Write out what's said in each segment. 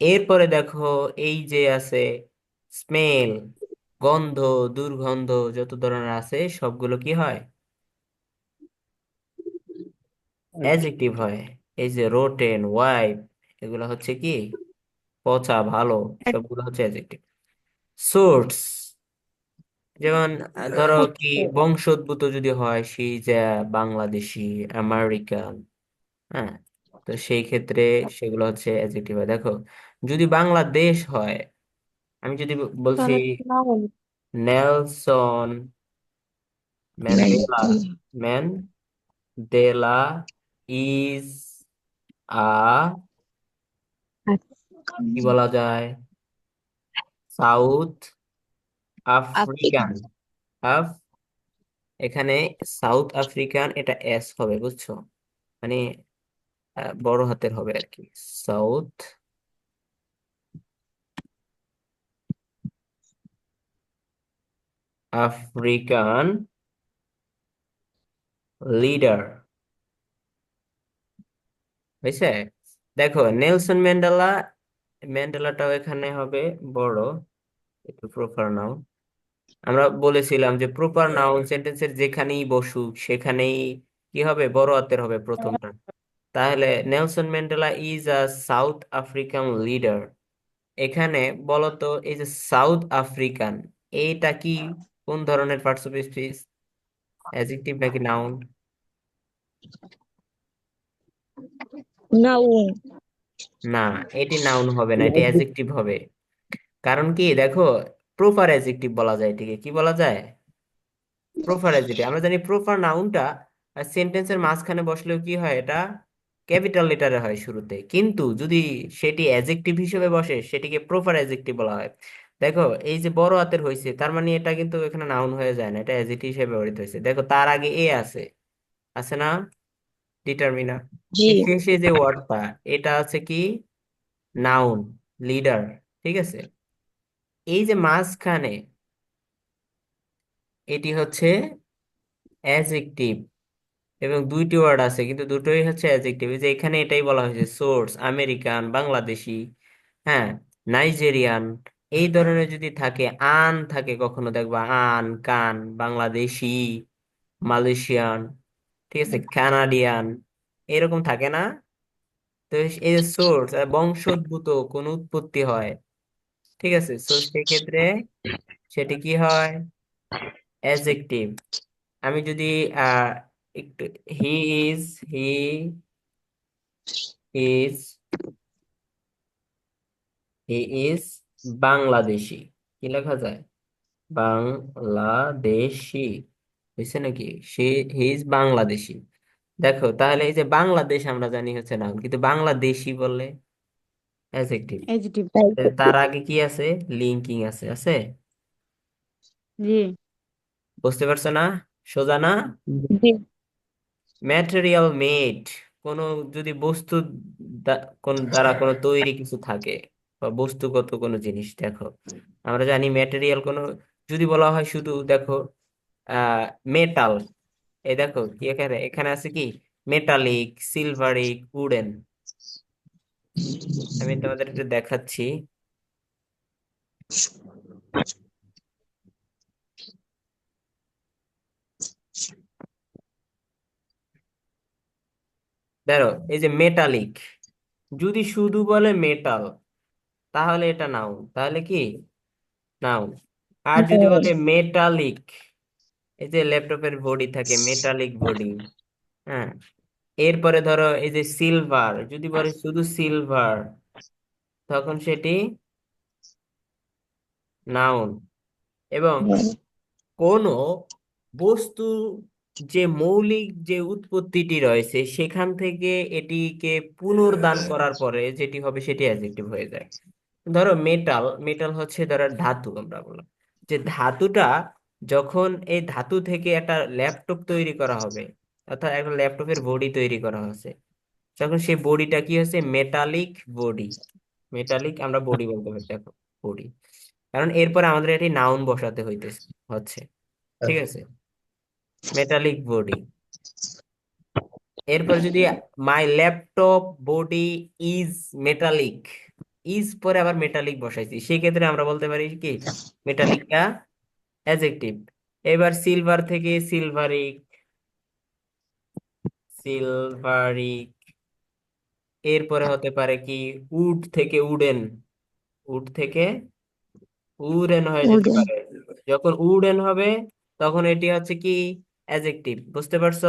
এরপরে দেখো এই যে আছে স্মেল, গন্ধ, দুর্গন্ধ যত ধরনের আছে, সবগুলো কি হয়? অ্যাডজেক্টিভ হয়। এই যে রোটেন ওয়াইপ এগুলো হচ্ছে কি? পচা, ভালো, সবগুলো হচ্ছে অ্যাডজেক্টিভ সোর্স যেমন, ধরো কি, বংশোদ্ভূত যদি হয় সেই যে বাংলাদেশি, আমেরিকান হ্যাঁ? তো সেই ক্ষেত্রে সেগুলো হচ্ছে অ্যাডজেক্টিভ দেখো যদি বাংলাদেশ হয় আমি যদি বলছি Nelson Mandela Mandela is a কি বলা যায়? South African. আফ্রিকান। আফ এখানে সাউথ আফ্রিকান এটা এস হবে বুঝছ? মানে বড় হাতের হবে আর কি। সাউথ আফ্রিকান লিডার হয়েছে দেখো, নেলসন ম্যান্ডেলা, ম্যান্ডেলাটাও এখানে হবে, বড়। একটু প্রপার নাউন আমরা বলেছিলাম যে প্রপার নাউন সেন্টেন্সের যেখানেই বসুক, সেখানেই কি হবে? বড় হাতের হবে প্রথমটা। তাহলে Nelson Mandela is a South African leader এখানে বলতো, এই যে সাউথ আফ্রিকান এইটা কি কোন ধরনের পার্টস অফ স্পিচ অ্যাডজেক্টিভ নাকি নাউন নাউন না এটি নাউন হবে না এটি অ্যাডজেক্টিভ হবে। কারণ কি দেখো প্রপার অ্যাডজেক্টিভ বলা যায় এটিকে কি বলা যায়? প্রপার অ্যাডজেক্টিভ আমরা জানি প্রপার নাউনটা সেন্টেন্সের মাঝখানে বসলেও কি হয় এটা? ক্যাপিটাল লেটারে হয় শুরুতে। কিন্তু যদি সেটি অ্যাডজেক্টিভ হিসেবে বসে সেটিকে প্রপার অ্যাডজেক্টিভ বলা হয়। দেখো এই যে বড় হাতের হয়েছে তার মানে এটা কিন্তু এখানে নাউন হয়ে যায় না এটা অ্যাডজেক্টিভ হিসেবে ব্যবহৃত হয়েছে দেখো তার আগে এ আছে। আছে না? ডিটারমিনার জি। শেষে যে ওয়ার্ডটা এটা আছে কি? নাউন লিডার ঠিক আছে? এই যে মাঝখানে এটি হচ্ছে অ্যাডজেক্টিভ এবং দুইটি ওয়ার্ড আছে কিন্তু দুটোই হচ্ছে অ্যাডজেক্টিভ যে এখানে এটাই বলা হয়েছে সোর্স আমেরিকান বাংলাদেশি হ্যাঁ নাইজেরিয়ান এই ধরনের যদি থাকে, আন থাকে কখনো দেখবা, আন, কান, বাংলাদেশি, মালয়েশিয়ান, ঠিক আছে, কানাডিয়ান, এরকম থাকে না? তো এই যে সোর্স বংশোদ্ভূত কোন উৎপত্তি হয়, ঠিক আছে? তো সেক্ষেত্রে সেটি কি হয়? অ্যাডজেক্টিভ আমি যদি একটু he is he is he is Bangladeshi কি লেখা যায়? বাংলাদেশি হয়েছে নাকি? সে হি ইজ বাংলাদেশি। দেখো তাহলে এই যে বাংলাদেশ আমরা জানি হচ্ছে নাউন কিন্তু বাংলাদেশি বললে অ্যাডজেক্টিভ তার আগে কি আছে? লিঙ্কিং আছে আছে? জি। বুঝতে পারছ না? সোজা না? জি। ম্যাটেরিয়াল মেড কোনো যদি বস্তু কোন দ্বারা কোনো তৈরি কিছু থাকে। বা বস্তুগত কোনো জিনিস, দেখো। আমরা জানি ম্যাটেরিয়াল কোনো, যদি বলা হয় শুধু দেখো, আহ মেটাল এই দেখো, কি এখানে? এখানে আছে কি? মেটালিক সিলভারিক উডেন আমি তোমাদের একটু দেখাচ্ছি। দেখো, এই যে মেটালিক যদি শুধু বলে মেটাল তাহলে এটা নাউন তাহলে কি? নাউন আর যদি বলে মেটালিক এই যে ল্যাপটপের বডি থাকে মেটালিক বডি হ্যাঁ। এরপরে ধরো এই যে সিলভার যদি বলে শুধু সিলভার তখন সেটি নাউন এবং কোন বস্তু যে মৌলিক যে উৎপত্তিটি রয়েছে সেখান থেকে এটিকে পুনর্দান করার পরে যেটি হবে সেটি অ্যাডজেক্টিভ হয়ে যায়। ধরো মেটাল মেটাল হচ্ছে ধরো ধাতু আমরা বললাম। যে ধাতুটা যখন এই ধাতু থেকে একটা ল্যাপটপ তৈরি করা হবে অর্থাৎ একটা ল্যাপটপের বডি তৈরি করা হয়েছে তখন সেই বডিটা কি হচ্ছে মেটালিক বডি মেটালিক আমরা বডি বলতে পারি দেখো বডি কারণ এরপরে আমাদের এটি নাউন বসাতে হইতেছে হচ্ছে। ঠিক আছে? মেটালিক বডি এরপর যদি my laptop body is metallic is পরে আবার মেটালিক বসাইছি। সেই ক্ষেত্রে আমরা বলতে পারি কি মেটালিকা অ্যাজেক্টিভ এবার সিলভার থেকে সিলভারিক সিলভারিক এরপরে হতে পারে কি উড থেকে উডেন উড থেকে উডেন হয়ে যেতে পারে। যখন উডেন হবে তখন এটি হচ্ছে কি অ্যাজেক্টিভ বুঝতে পারছ?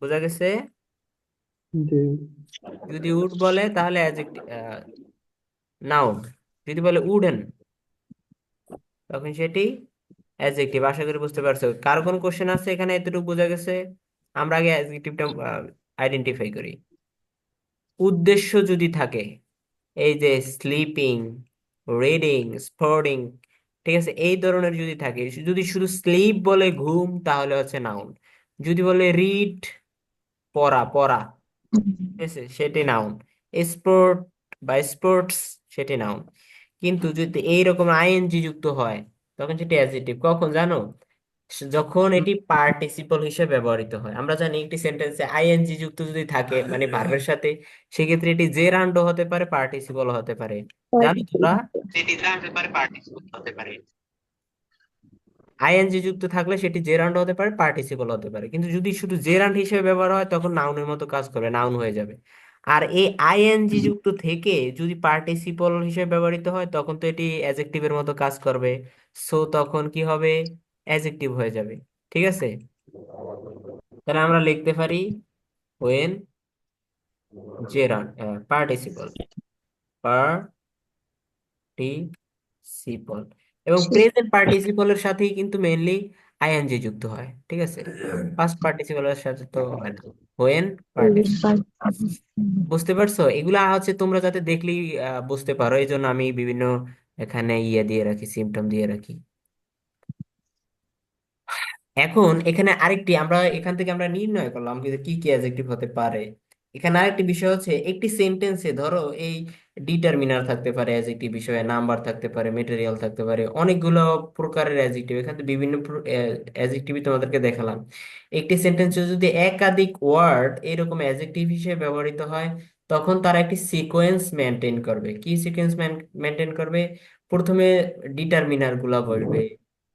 বোঝা গেছে? যদি উড বলে, তাহলে অ্যাজেক্টিভ নাউন যদি বলে উডেন, তখন সেটি অ্যাডজেক্টিভ আশা করি বুঝতে পারছ। কার কোন কোশ্চেন আছে? এখানে এতটুকু বোঝা গেছে। আমরা আগে অ্যাডজেক্টিভটা আইডেন্টিফাই করি। উদ্দেশ্য যদি থাকে, এই যে স্লিপিং রিডিং স্পোর্টিং ঠিক আছে? এই ধরনের যদি থাকে, যদি শুধু স্লিপ বলে ঘুম, তাহলে হচ্ছে নাউন যদি বলে রিড পড়া পড়া। সেটি নাউন স্পোর্ট, বা স্পোর্টস, সেটি নাউন কিন্তু যদি এইরকম আইএনজি যুক্ত হয়, তখন সেটি অ্যাডজেক্টিভ কখন জানো? যখন এটি পার্টিসিপল হিসেবে ব্যবহৃত হয়। আমরা জানি একটি সেন্টেন্সে আইএনজি যুক্ত যদি থাকে মানে ভার্বের সাথে, সেক্ষেত্রে এটি জেরান্ডও হতে পারে পার্টিসিপল হতে পারে। জানো তোমরা? হতে পারে। আইএনজি যুক্ত থাকলে সেটি জেরান্ড হতে পারে পার্টিসিপল হতে পারে। কিন্তু যদি শুধু জেরান্ড হিসেবে ব্যবহার হয় তখন নাউনের মতো কাজ করবে নাউন হয়ে যাবে। আর এই আইএনজি যুক্ত থেকে যদি পার্টিসিপল হিসেবে ব্যবহৃত হয় তখন তো এটি অ্যাজেক্টিভের মতো কাজ করবে। সো তখন কি হবে? অ্যাজেক্টিভ হয়ে যাবে। ঠিক আছে? তাহলে আমরা লিখতে পারি ওয়েন জেরান্ড পার্টিসিপল পার্টিসিপল এবং প্রেজেন্ট পার্টিসিপলের সাথেই কিন্তু মেইনলি আইএনজি যুক্ত হয় ঠিক আছে? পাস্ট পার্টিসিপলের সাথে তো হয়। না হোয়েন পার্টিসিপল বুঝতে পারছ? এগুলা হচ্ছে তোমরা যাতে দেখলেই বুঝতে পারো এই জন্য আমি বিভিন্ন এখানে ইয়ে দিয়ে রাখি সিমটম দিয়ে রাখি। এখন এখানে আরেকটি আমরা এখান থেকে আমরা নির্ণয় করলাম কি কি অ্যাডজেক্টিভ হতে পারে। এখানে আরেকটি বিষয় হচ্ছে একটি সেন্টেন্সে ধরো এই ডিটারমিনার থাকতে পারে অ্যাডজেক্টিভ বিষয়ে নাম্বার থাকতে পারে মেটেরিয়াল থাকতে পারে, অনেকগুলো প্রকারের অ্যাডজেক্টিভ এখানে বিভিন্ন অ্যাডজেক্টিভই তোমাদেরকে দেখালাম। একটি সেন্টেন্সে যদি একাধিক ওয়ার্ড এরকম অ্যাডজেক্টিভ হিসেবে ব্যবহৃত হয়, তখন তারা একটি সিকোয়েন্স মেনটেন করবে। কি সিকোয়েন্স মেনটেন করবে? প্রথমে ডিটারমিনারগুলা বলবে।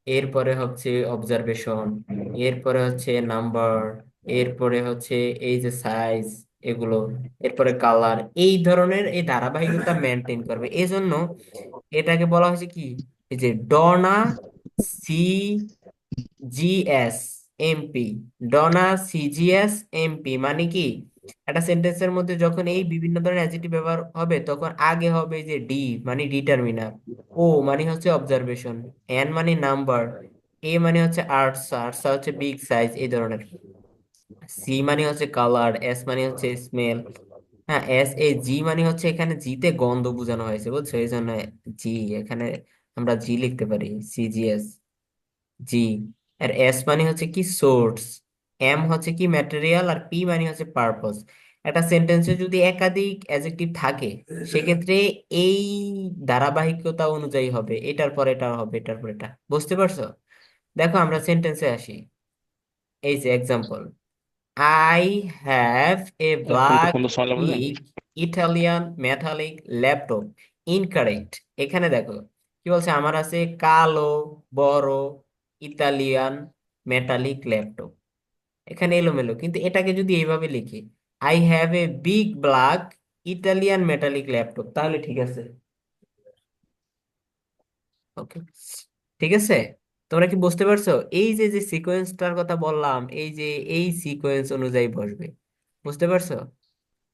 এরপরে হচ্ছে অবজারভেশন এরপরে হচ্ছে নাম্বার এরপরে হচ্ছে এই যে সাইজ এগুলো, এরপরে কালার এই ধরনের এই ধারাবাহিকতা মেনটেন করবে। এই জন্য এটাকে বলা হয়েছে কি? এই যে ডনা সি জিএস এমপি ডনা সিজিএস এমপি মানে কি? একটা সেন্টেন্সের মধ্যে যখন এই বিভিন্ন ধরনের অ্যাডজেক্টিভ ব্যবহার হবে, তখন আগে হবে যে ডি মানে ডিটারমিনার ও মানে হচ্ছে অবজারভেশন এন মানে নাম্বার এ মানে হচ্ছে আর্টস আর্টস হচ্ছে বিগ সাইজ এই ধরনের। সি মানে হচ্ছে কালার এস মানে হচ্ছে স্মেল হ্যাঁ এস এ জি মানে হচ্ছে এখানে জিতে গন্ধ বোঝানো হয়েছে, বুঝছ? এই জন্য জি এখানে আমরা জি লিখতে পারি সিজিএস জি আর এস মানে হচ্ছে কি সোর্স এম হচ্ছে কি ম্যাটেরিয়াল আর পি মানে হচ্ছে পারপস একটা সেন্টেন্সে যদি একাধিক অ্যাডজেক্টিভ থাকে, সেক্ষেত্রে এই ধারাবাহিকতা অনুযায়ী হবে, এটার পর এটা হবে, এটার পর এটা। বুঝতে পারছ? দেখো, আমরা সেন্টেন্সে আসি। এই যে এক্সাম্পল ব্ল্যাক কোন সময় লাগবে big Italian metallic laptop incorrect এখানে দেখো কি বলছে? আমার আছে কালো বড় ইতালিয়ান মেটালিক ল্যাপটপ এখানে এলোমেলো। কিন্তু এটাকে যদি এইভাবে লিখি I have a big black Italian metallic laptop তাহলে ঠিক আছে। ওকে ঠিক আছে? তোমরা কি বুঝতে পারছ? এই যে যে সিকোয়েন্সটার কথা বললাম এই যে এই সিকোয়েন্স অনুযায়ী বসবে বুঝতে পারছ?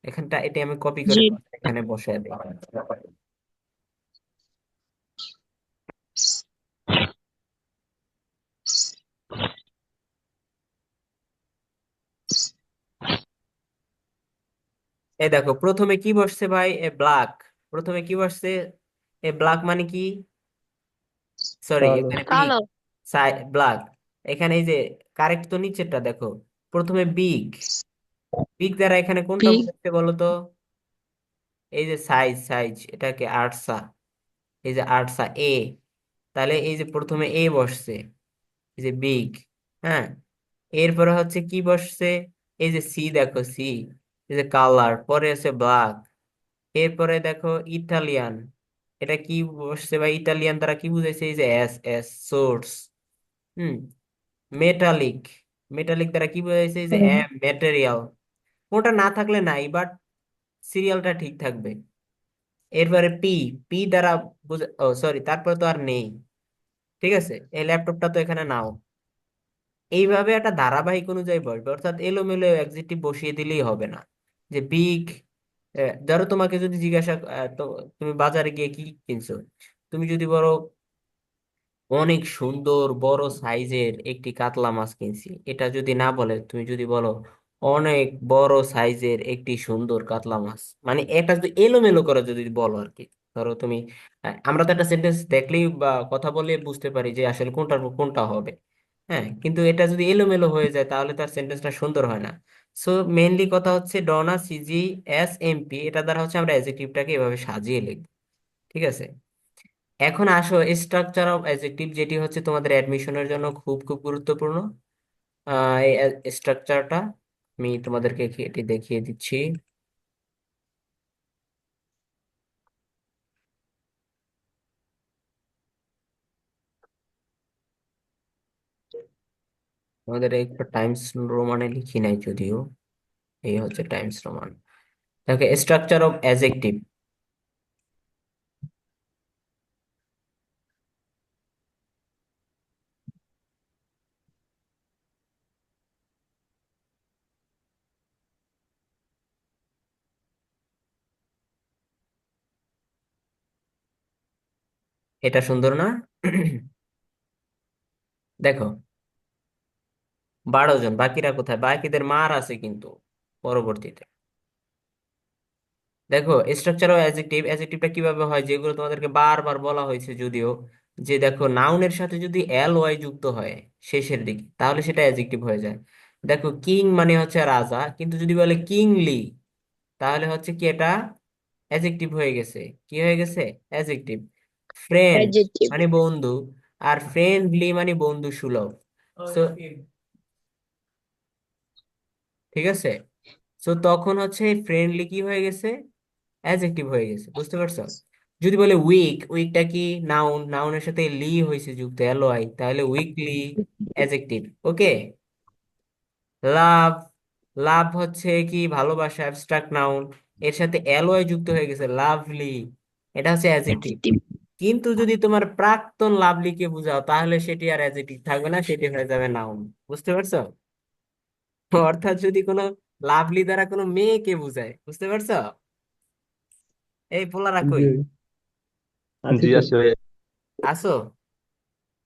এখানটা এটা আমি কপি করে জি। এখানে বসায় দিই। এই দেখো প্রথমে কি বসছে ভাই? এ ব্ল্যাক প্রথমে কি বসছে? এ ব্ল্যাক মানে কি? সরি কালো। এখানে কালো। ব্ল্যাক এখানে এই যে কারেক্ট তো নিচেরটা দেখো। প্রথমে বিগ বিগ দ্বারা এখানে কোনটা বোঝাচ্ছে বলো তো? এই যে সাইজ সাইজ এটাকে আটসা এই যে আটসা এ তাহলে এই যে প্রথমে এ বসছে এই যে বিগ হ্যাঁ? এরপরে হচ্ছে কি বসছে? এই যে সি দেখো সি এই যে কালার পরে আছে ব্ল্যাক এরপরে দেখো ইটালিয়ান এটা কি বসছে বা ইটালিয়ান দ্বারা কি বুঝাইছে? এই যে S S source hmm metallic metallic দ্বারা কি বোঝাইছে? যে। এম ম্যাটেরিয়াল ওটা না থাকলে নাই বাট সিরিয়ালটা ঠিক থাকবে। এরপরে পি পি দ্বারা বুঝা ও সরি তারপরে তো আর নেই। ঠিক আছে? এই ল্যাপটপটা তো এখানে নাও। এইভাবে একটা ধারাবাহিক অনুযায়ী বসবে অর্থাৎ এলোমেলো অ্যাডজেক্টিভ বসিয়ে দিলেই হবে না। যে বিগ ধরো তোমাকে যদি জিজ্ঞাসা তো তুমি বাজারে গিয়ে কি কিনছো? তুমি যদি বলো অনেক সুন্দর বড় সাইজের একটি কাতলা মাছ কিনছি। এটা যদি না বলে, তুমি যদি বলো, অনেক বড় সাইজের একটি সুন্দর কাতলা মাছ। মানে এটা যদি এলোমেলো করে যদি বলো আর কি ধরো তুমি আমরা তো একটা সেন্টেন্স দেখলেই বা কথা বলে বুঝতে পারি যে আসলে কোনটার পর কোনটা হবে। হ্যাঁ কিন্তু এটা যদি এলোমেলো হয়ে যায়, তাহলে তার সেন্টেন্সটা সুন্দর হয় না। সো মেইনলি কথা হচ্ছে ডনা সিজি এস এম পি এটা দ্বারা হচ্ছে আমরা অ্যাডজেক্টিভটাকে এভাবে সাজিয়ে লিখব। ঠিক আছে? এখন আসো স্ট্রাকচার অফ অ্যাডজেক্টিভ যেটি হচ্ছে তোমাদের অ্যাডমিশনের জন্য খুব খুব গুরুত্বপূর্ণ। আহ, এই স্ট্রাকচারটা আমি তোমাদেরকে এটি দেখিয়ে দিচ্ছি। আমাদের একটু টাইমস রোমানে লিখি নাই যদিও এই হচ্ছে টাইমস রোমান দেখো স্ট্রাকচার অফ অ্যাডজেক্টিভ এটা সুন্দর না? দেখো, বারো জন, বাকিরা কোথায়? বাকিদের মার আছে কিন্তু পরবর্তীতে। দেখো স্ট্রাকচার অফ অ্যাডজেক্টিভ অ্যাডজেক্টিভটা কীভাবে হয়? যেগুলো তোমাদেরকে বারবার বলা হয়েছে যদিও, যে দেখো নাউনের সাথে যদি এল ওয়াই যুক্ত হয় শেষের দিকে, তাহলে সেটা অ্যাডজেক্টিভ হয়ে যায়। দেখো কিং মানে হচ্ছে রাজা, কিন্তু যদি বলে কিংলি তাহলে হচ্ছে কি এটা অ্যাডজেক্টিভ হয়ে গেছে। কি হয়ে গেছে? Adjective friend Adjective. মানে বন্ধু আর ফ্রেন্ডলি মানে বন্ধু সুলভ। So, ঠিক আছে? সো তখন হচ্ছে ফ্রেন্ডলি কি হয়ে গেছে? অ্যাডজেক্টিভ হয়ে গেছে বুঝতে পারছ? যদি বলে উইক উইকটা কি? নাউন নাউনের সাথে লি হয়েছে যুক্ত এলওয়াই তাহলে উইকলি অ্যাডজেক্টিভ ওকে লাভ লাভ হচ্ছে কি? ভালোবাসা অ্যাবস্ট্রাক্ট নাউন এর সাথে এলওয়াই যুক্ত হয়ে গেছে লাভলি এটা হচ্ছে অ্যাডজেক্টিভ Adjective. কিন্তু যদি তোমার প্রাক্তন লাভলিকে বুঝাও তাহলে সেটি আর অ্যাডজেক্টিভ থাকবে না সেটি হয়ে যাবে নাউন বুঝতে পারছ? অর্থাৎ যদি কোনো লাভলি দ্বারা কোনো মেয়েকে বুঝায় বুঝতে পারছ? এই পোলারা কই? জি। আছি জি তো। আসি ভাইয়া। আসো।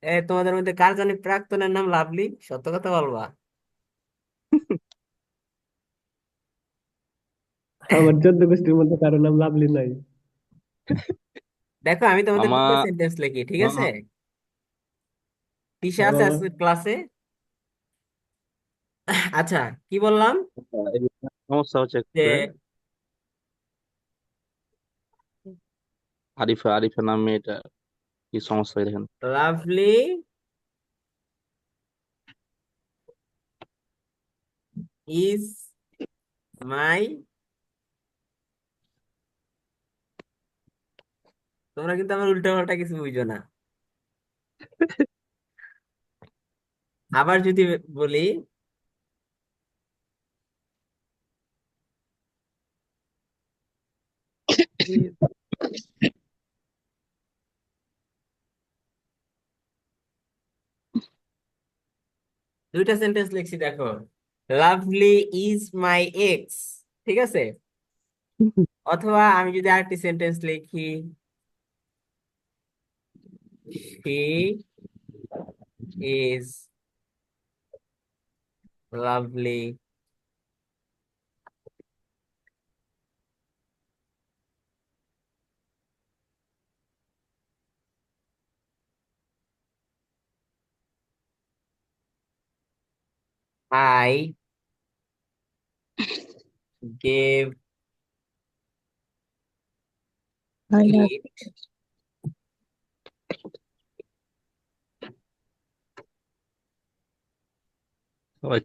এ তোমাদের মধ্যে কার জানি প্রাক্তনের নাম লাভলি সত্য কথা বলবা। আমার চোদ্দ গোষ্ঠীর মধ্যে কারও নাম লাভলি নাই। দেখো আমি তোমাদের দুটো আমার সেন্টেন্স লিখি ঠিক আছে? আমার- তিশা হ্যাঁ আছে বাবা আজকে ক্লাসে আচ্ছা কি বললাম? এই সমস্যা হচ্ছে যে একটু আরিফা আরিফা নামে এটা কি সমস্যা হয় দেখেন। লাভলি ইজ মাই তোমরা কিন্তু আমার উল্টো পাল্টা কিছু বুঝো না। আবার যদি বলি দুইটা সেন্টেন্স লিখছি দেখো। লাভলি ইজ মাই এক্স ঠিক আছে? অথবা আমি যদি আরেকটি সেন্টেন্স লিখি she is lovely I gave I love it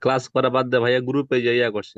class করা বাদ দিয়ে ভাইয়া গ্রুপে যাইয়া করছে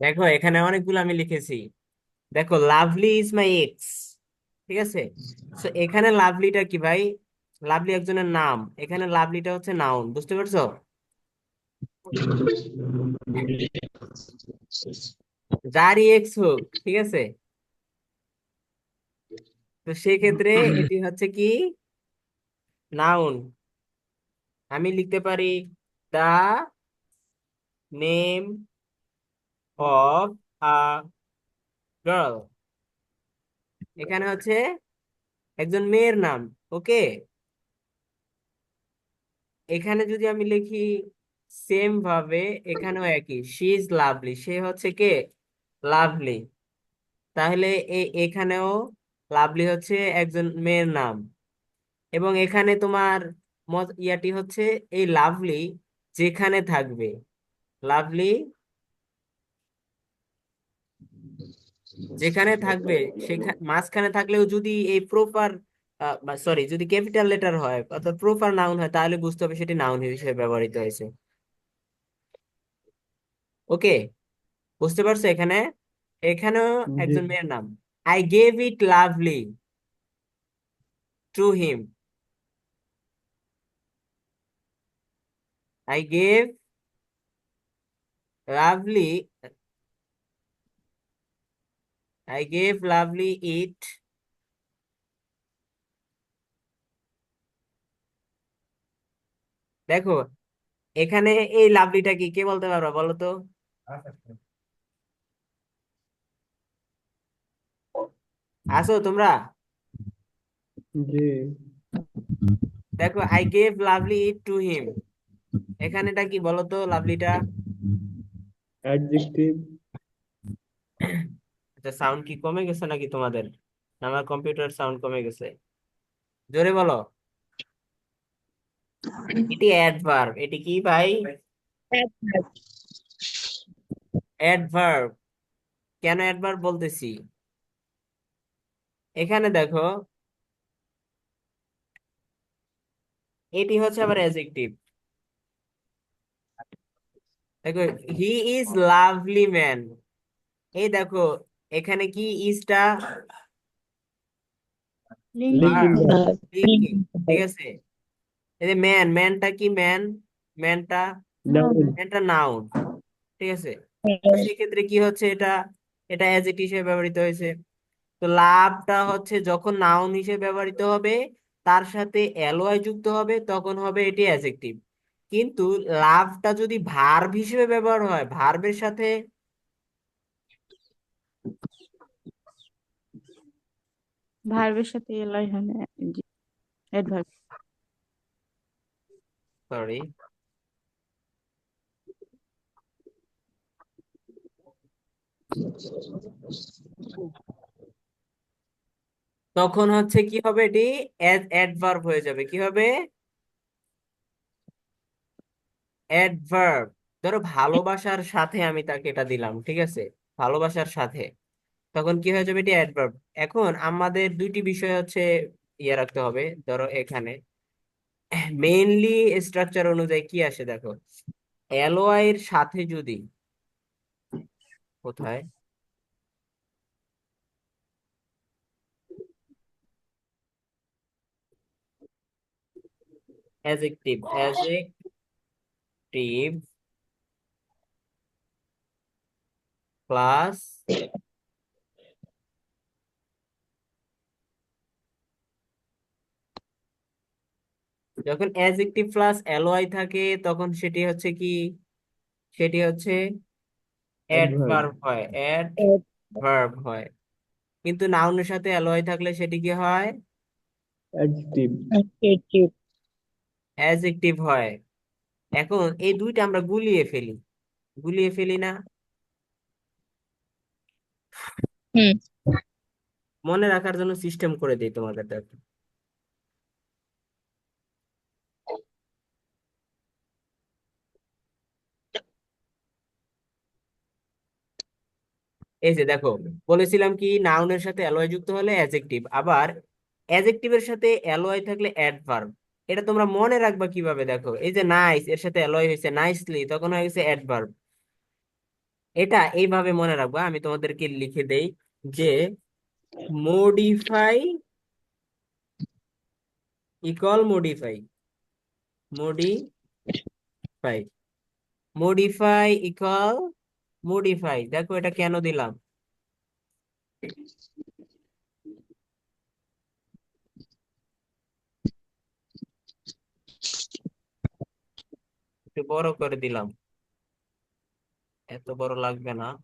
দেখো, এখানে অনেকগুলো আমি লিখেছি। দেখো লাভলি ইজ মাই এক্স ঠিক আছে? তো এখানে লাভলিটা কি ভাই? লাভলি একজনের নাম। এখানে লাভলিটা হচ্ছে নাউন বুঝতে পারছ? যারই এক্স হোক, ঠিক আছে? তো সেক্ষেত্রে এটি হচ্ছে কি? নাউন আমি লিখতে পারি the name of a girl এখানে হচ্ছে একজন মেয়ের নাম, ওকে? এখানে যদি আমি লিখি সেম ভাবে, এখানেও একই শি ইজ লাভলি সে হচ্ছে কে? লাভলি তাহলে এখানেও লাভলি হচ্ছে একজন মেয়ের নাম। এবং এখানে তোমার ইয়াটি হচ্ছে এই লাভলি যেখানে থাকবে। লাভলি যেখানে থাকবে সেখানে মাঝখানে থাকলেও যদি এই প্রপার সরি যদি ক্যাপিটাল লেটার হয় অর্থাৎ প্রপার নাউন হয় তাহলে বুঝতে হবে সেটি নাউন হিসেবে ব্যবহৃত হয়েছে। ওকে বুঝতে পারছ এখানে? এখানেও একজন মেয়ের নাম। I gave it lovely to him I gave lovely I gave lovely it দেখো এখানে এই লাভলিটা কি? কে বলতে পারবা বলো তো? আসো তোমরা। জি। দেখো I gave lovely it to him এখানেটা কি বলো তো লাভলিটা? অ্যাডজেক্টিভ সাউন্ড কি কমে গেছে নাকি তোমাদের? আমার কম্পিউটার সাউন্ড কমে গেছে। জোরে বলো। এটি অ্যাডভার্ব এটি কি ভাই? অ্যাডভার্ব কেন অ্যাডভার্ব বলতেছি? এখানে দেখো। এটি হচ্ছে আবার অ্যাডজেক্টিভ দেখো হি ইজ লাভলি ম্যান এই দেখো এখানে কি ইজটা? ভার্ব ঠিক আছে? এই যে ম্যান ম্যানটা কি ম্যান ম্যানটা নাউন ম্যানটা নাউন ঠিক আছে? তো সেক্ষেত্রে কি হচ্ছে এটা? এটা অ্যাডজেক্টিভ হিসেবে ব্যবহৃত হয়েছে। তো লাভটা হচ্ছে যখন নাউন হিসেবে ব্যবহৃত হবে তার সাথে অ্যালয় যুক্ত হবে তখন হবে এটি অ্যাডজেক্টিভ কিন্তু লাভটা যদি ভার্ব হিসেবে ব্যবহার হয় ভার্বের সাথে ভার্বের সাথে হয় না অ্যাডভার্ব। সরি তখন হচ্ছে কি হবে এটি অ্যাডভার্ব হয়ে যাবে। কি হবে? অ্যাডভার্ব। ধরো ভালোবাসার সাথে আমি তাকে এটা দিলাম, ঠিক আছে? ভালোবাসার সাথে। তখন কি হয়ে যাবে এটি অ্যাডভার্ব এখন আমাদের দুইটি বিষয় হচ্ছে ইয়ে রাখতে হবে, ধরো এখানে। মেইনলি স্ট্রাকচার অনুযায়ী কি আসে দেখো? এলওয়াই এর সাথে যদি কোথায়? অ্যাজেক্টিভ অ্যাজেক্টিভ প্লাস যখন অ্যাজেক্টিভ প্লাস এলওয়াই থাকে তখন সেটি হচ্ছে কি? সেটি হচ্ছে অ্যাডভার্ব হয়। অ্যাডভার্ব হয়। কিন্তু নাউনের সাথে এলওয়াই থাকলে সেটি কি হয়? অ্যাডজেক্টিভ অ্যাজেক্টিভ হয়। এখন এই দুইটা আমরা গুলিয়ে ফেলি। গুলিয়ে ফেলি না। হুম। মনে রাখার জন্য সিস্টেম করে দিই তোমাদের দেখো। এই যে দেখো, বলেছিলাম কি নাউনের সাথে অ্যালয় যুক্ত হলে অ্যাজেক্টিভ আবার অ্যাজেক্টিভের সাথে অ্যালয় থাকলে অ্যাডভার্ব এটা তোমরা মনে রাখবা কীভাবে দেখো? এই যে নাইস এর সাথে অ্যালয় হয়েছে নাইসলি তখন হয়ে গেছে অ্যাডভার্ব এটা এইভাবে মনে রাখবা, আমি তোমাদেরকে লিখে দেই যে modify equal modify modify modify equal modify দেখো এটা কেন দিলাম? একটু বড় করে দিলাম। এত বড় লাগবে না।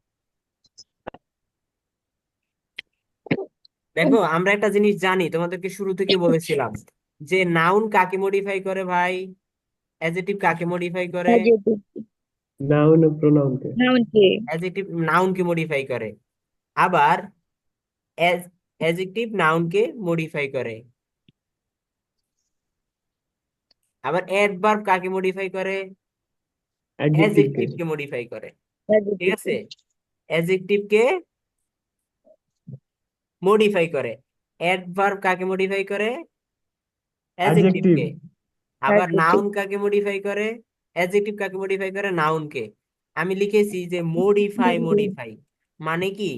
দেখো আমরা একটা জিনিস জানি তোমাদেরকে শুরু থেকে বলেছিলাম যে নাউন কাকে মডিফাই করে ভাই? অ্যাডজেক্টিভ কাকে মডিফাই করে? নাউন ও প্রোনাউন কে। Noun কে। অ্যাডজেক্টিভ নাউনকে মডিফাই করে। আবার অ্যাডজেক্টিভ নাউনকে মডিফাই করে। আবার অ্যাডভার্ব কাকে মডিফাই করে? অ্যাডজেক্টিভ কে। মডিফাই করে। ঠিক আছে? অ্যাডজেক্টিভকে মডিফাই করে। অ্যাডভার্ব কাকে মডিফাই করে? অ্যাডজেক্টিভকে আবার Adjective. নাউন কাকে মডিফাই করে? অ্যাডজেক্টিভ কাকে মডিফাই করে? নাউনকে আমি লিখেছি যে মডিফাই মডিফাই মানে কি?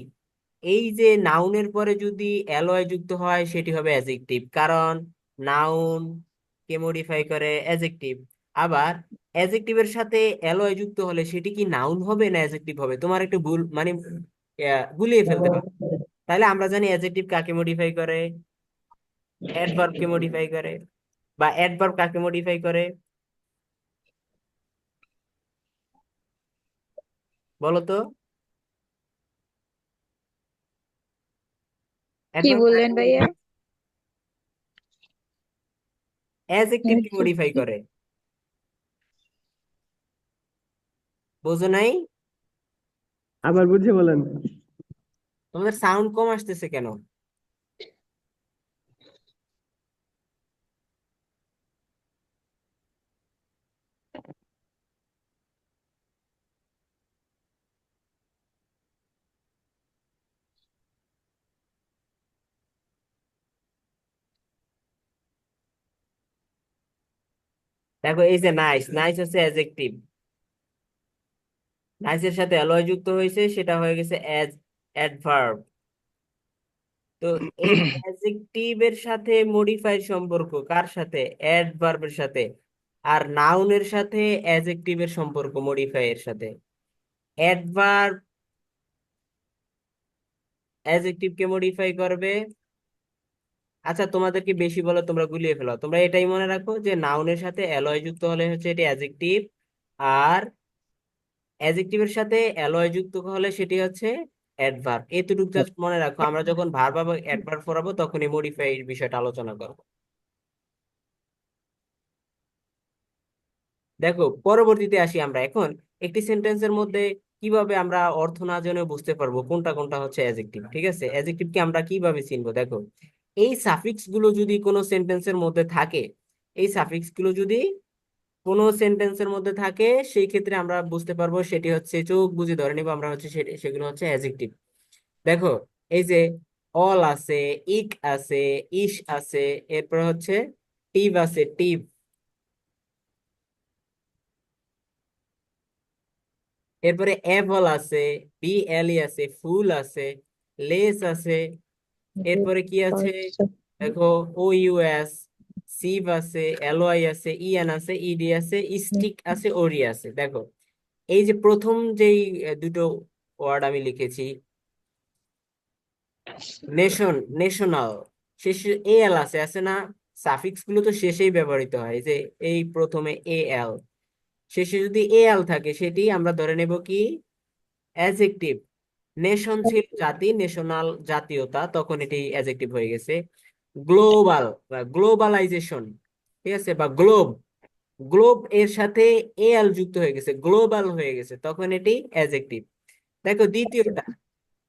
এই যে নাউনের পরে যদি অ্যালয় যুক্ত হয় সেটি হবে অ্যাডজেক্টিভ কারণ নাউন কে মডিফাই করে অ্যাডজেক্টিভ আবার অ্যাডজেক্টিভের সাথে অ্যালয় যুক্ত হলে সেটি কি নাউন হবে না অ্যাডজেক্টিভ হবে? তোমার একটু ভুল মানে গুলিয়ে ফেলতে পারো তাহলে আমরা জানি অ্যাডজেক্টিভ কাকে মডিফাই করে? অ্যাডভার্ব কে মডিফাই করে বা অ্যাডভার্ব কাকে মডিফাই করে? বলো তো। কি বললেন ভাইয়া? অ্যাডজেক্টিভ কে মডিফাই করে। বোঝো নাই? আবার বুঝে বলেন। তোমাদের সাউন্ড কম আসতেছে কেন? দেখো এই যে নাইস নাইস হচ্ছে অ্যাডজেক্টিভ নাইসের সাথে অ্যালয় যুক্ত হয়েছে সেটা হয়ে গেছে অ্যাজ অ্যাডভার্ব তো এই অ্যাডজেক্টিভের সাথে মডিফাই সম্পর্ক কার সাথে? অ্যাডভার্বের সাথে। আর নাউনের সাথে অ্যাডজেক্টিভের সম্পর্ক মডিফাই এর সাথে। অ্যাডভার্ব অ্যাডজেক্টিভকে মডিফাই করবে। আচ্ছা তোমাদেরকে বেশি বলো তোমরা গুলিয়ে ফেলো। তোমরা এটাই মনে রাখো যে নাউনের সাথে অ্যালয় যুক্ত হলে হচ্ছে এটি অ্যাডজেক্টিভ আর অ্যাডজেক্টিভের সাথে অ্যালয় যুক্ত হলে সেটি হচ্ছে অ্যাডভার্ব এতটুকু জাস্ট মনে রাখো আমরা যখন ভার্ব বা অ্যাডভার্ব পড়াবো তখন এই মডিফাই এর বিষয়টা আলোচনা করব। দেখো পরবর্তীতে আসি আমরা এখন। একটি সেন্টেন্সের মধ্যে কীভাবে আমরা অর্থ না জেনে বুঝতে পারব কোনটা কোনটা হচ্ছে অ্যাডজেক্টিভ ঠিক আছে? অ্যাডজেক্টিভকে আমরা কীভাবে চিনবো? দেখো এই সাফিক্সগুলো যদি কোনো সেন্টেন্সের মধ্যে থাকে এই সাফিক্সগুলো যদি কোনো সেন্টেন্সের মধ্যে থাকে সেই ক্ষেত্রে আমরা বুঝতে পারব সেটি হচ্ছে চোখ বুঝে ধরে নিবো আমরা হচ্ছে সেগুলো হচ্ছে অ্যাডজেক্টিভ দেখো এই যে অল আছে ইক আছে ইশ আছে এরপর হচ্ছে টিভ আছে টিভ। এরপরে অ্যাভল আছে বি এল আছে ফুল আছে লেস আছে এরপরে কি আছে? দেখো ও ইউ এস সিভ আছে এলওয়াই আছে ইএন আছে ইডি আছে স্টিক আছে ওরি আছে। দেখো, এই যে প্রথম যেই দুটো ওয়ার্ড আমি লিখেছি নেশন নেশনাল শেষে এ এল আছে আছে না? সাফিক্সগুলো তো শেষেই ব্যবহৃত হয়, যে এই প্রথমে এ এল শেষে যদি এ এল থাকে, সেটি আমরা ধরে নেব কি? অ্যাডজেক্টিভ নেশন ছিল জাতি নেশনাল জাতীয়তা, তখন এটি অ্যাডজেক্টিভ হয়ে গেছে। গ্লোবাল বা গ্লোবালাইজেশন ঠিক আছে? বা গ্লোব গ্লোব এর সাথে এল যুক্ত হয়ে গেছে গ্লোবাল হয়ে গেছে তখন এটি অ্যাডজেক্টিভ দেখো দ্বিতীয়টা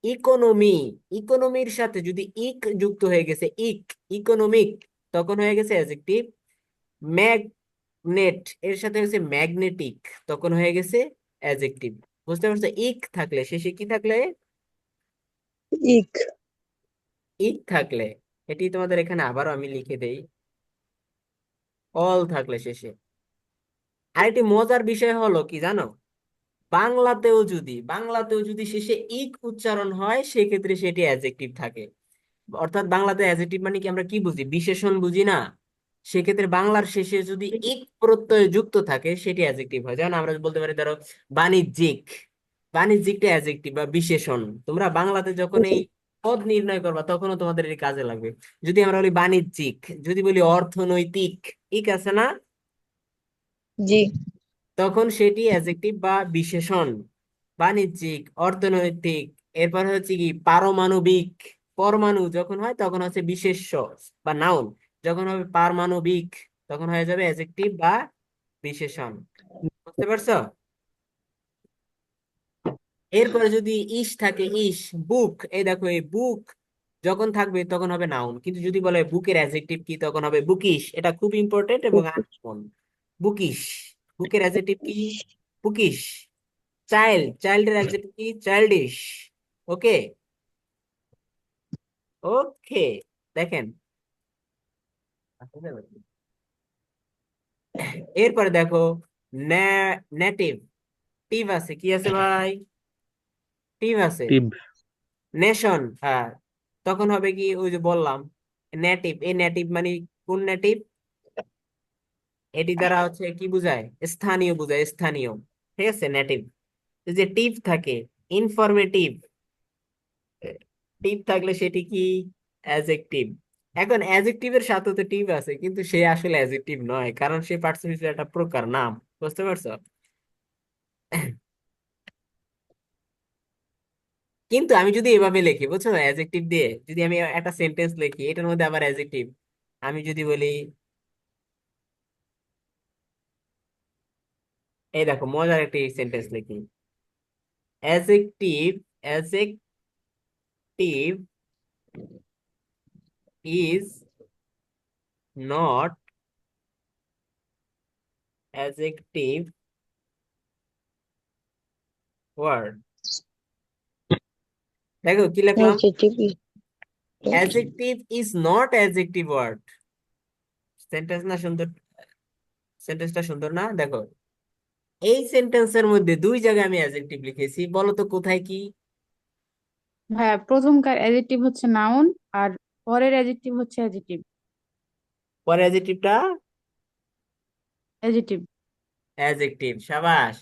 ইকোনমি ইকোনমির সাথে যদি ইক যুক্ত হয়ে গেছে ইক ইকোনমিক তখন হয়ে গেছে অ্যাডজেক্টিভ ম্যাগনেট এর সাথে হয়েছে ম্যাগনেটিক তখন হয়ে গেছে অ্যাডজেক্টিভ বুঝতে পারছ? ইক থাকলে শেষে কি থাকলে? ইক ইক থাকলে। এটি তোমাদের এখানে আবারও আমি লিখে দেই। অল থাকলে শেষে। আরেকটি মজার বিষয় হলো কি জানো? বাংলাতেও যদি বাংলাতেও যদি শেষে ইক উচ্চারণ হয়, সেক্ষেত্রে সেটি অ্যাডজেক্টিভ থাকে। অর্থাৎ বাংলাতে অ্যাডজেক্টিভ মানে কি আমরা কি বুঝি? বিশেষণ বুঝি না। সেক্ষেত্রে বাংলার শেষে যদি ইক প্রত্যয় যুক্ত থাকে, সেটি অ্যাডজেক্টিভ হয়। যেমন আমরা বলতে পারি, ধরো, বাণিজ্যিক। বাণিজ্যিকটা অ্যাডজেক্টিভ বা বিশেষণ। তোমরা বাংলাতে যখন এই পদ নির্ণয় করবা তখনও তোমাদের এই কাজে লাগবে। যদি আমরা বলি বাণিজ্যিক যদি বলি অর্থনৈতিক ইক আছে না? জি। তখন সেটি অ্যাডজেক্টিভ বা বিশেষণ। বাণিজ্যিক অর্থনৈতিক এরপর হচ্ছে কি পারমাণবিক পরমাণু যখন হয় তখন হচ্ছে বিশেষ্য বা নাউন যখন হবে পারমাণবিক তখন হয়ে যাবে অ্যাডজেক্টিভ বা বিশেষণ। বুঝতে পারছ? এরপরে যদি ইস থাকে ইস বুক এই দেখো এই বুক যখন থাকবে তখন হবে নাউন কিন্তু যদি বলে বুকের অ্যাডজেক্টিভ কি তখন হবে বুকিশ এটা খুব ইম্পর্টেন্ট এবং আনকমন বুকিশ বুকের অ্যাডজেক্টিভ কি? বুকিশ চাইল্ড চাইল্ডের অ্যাডজেক্টিভ কি? চাইল্ডিশ ওকে ওকে দেখেন। এরপরে দেখো নেটিভ টিভ আছে কি আছে ভাই? টিভ আছে। নেশন হ্যাঁ। তখন হবে কি ওই যে বললাম নেটিভ। এই নেটিভ মানে কোন নেটিভ? এটি দ্বারা হচ্ছে কি বোঝায়? স্থানীয় বোঝায় স্থানীয়। ঠিক আছে নেটিভ। যে টিপ থাকে ইনফরমেটিভ। টিপ থাকলে সেটি কি? অ্যাজেক্টিভ। এখন অ্যাজেক্টিভের সাথে তো টিপ আছে কিন্তু সে আসলে অ্যাজেক্টিভ নয় কারণ সে পার্টিসিপেন্টের একটা প্রকার নাম বুঝতে পারছ? কিন্তু আমি যদি এভাবে লিখি, বুঝছ? অ্যাজেক্টিভ দিয়ে যদি আমি একটা সেন্টেন্স লিখি, এটার মধ্যে আবার অ্যাজেক্টিভ আমি যদি বলি, এই দেখো, মজার একটি সেন্টেন্স লিখি। Adjective adjective is not adjective word দেখো কি লিখলাম? Adjective is not adjective word. Sentence না সুন্দর সেন্টেন্সটা সুন্দর না? দেখো এই সেন্টেন্সের মধ্যে দুই জায়গায় আমি অ্যাডজেক্টিভ লিখেছি। বলো তো কোথায় কি? ভাইয়া প্রথমকার অ্যাডজেক্টিভ হচ্ছে নাউন আর পরের অ্যাডজেক্টিভ হচ্ছে অ্যাডজেক্টিভ পরে অ্যাডজেক্টিভটা অ্যাডজেক্টিভ অ্যাডজেক্টিভ সাবাস।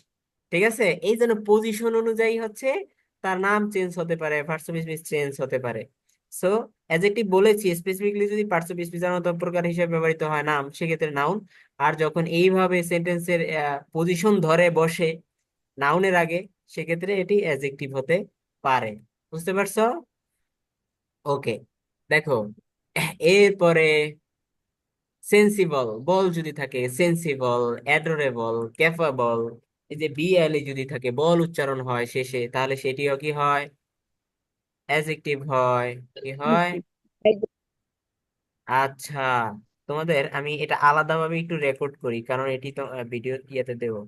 ঠিক আছে? এই জন্য পজিশন অনুযায়ী হচ্ছে তার নাম চেঞ্জ হতে পারে পার্টস অফ স্পিচ চেঞ্জ হতে পারে। সো অ্যাডজেক্টিভ বলেছি স্পেসিফিকলি যদি পার্টস অফ স্পিচ মতো প্রকার হিসেবে ব্যবহৃত হয় নাম, সেক্ষেত্রে নাউন আর যখন এইভাবে সেন্টেন্সের পজিশন ধরে বসে নাউনের আগে, সেক্ষেত্রে এটি অ্যাডজেক্টিভ হতে পারে। বুঝতে পারছ? ওকে দেখো, এরপরে সেন্সিবল বল যদি থাকে সেন্সিবল অ্যাডোরেবল ক্যাপাবল এই যে বিএলই যদি থাকে, বল উচ্চারণ হয় শেষে, তাহলে সেটিও কি হয়? অ্যাডজেক্টিভ হয়, কি হয়? আচ্ছা তোমাদের আমি এটা আলাদাভাবে একটু রেকর্ড করি, কারণ এটি তো ভিডিও ইয়েতে দেবো।